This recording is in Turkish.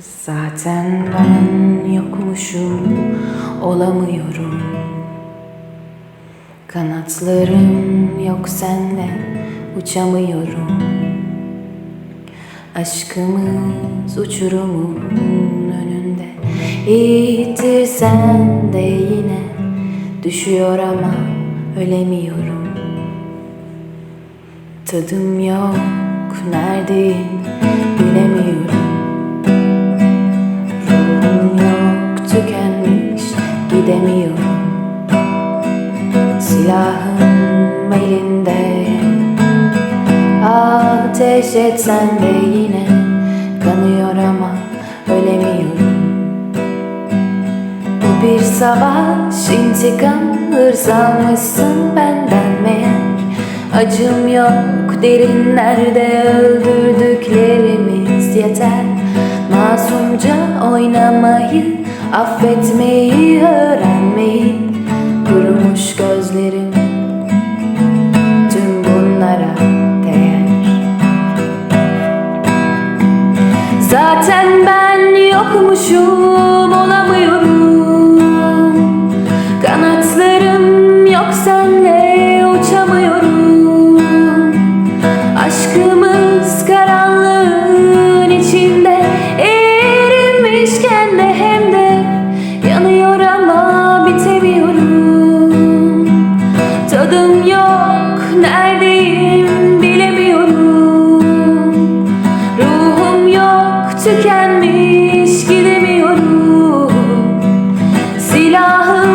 Zaten ben yokmuşum, olamıyorum. Kanatlarım yok senle, uçamıyorum. Aşkımız uçurumun önünde İttirsen de yine düşüyor ama ölemiyorum Tadım yok, neredeyim Silahım elinde. Ateş etsen de yine kanıyor ama ölemiyorum. Bu bir savaş, intikam, hırs benden meğer? Acım yok derinlerde öldürdüklerimiz yeter. Masumca oynamayı, affetmeyi öğrenmeyi Kurumuş gözlerim tüm bunlara değer. Zaten ben yokmuşum Tadım yok neredeyim bilemiyorum. Ruhum yok tükenmiş gidemiyorum. Silahım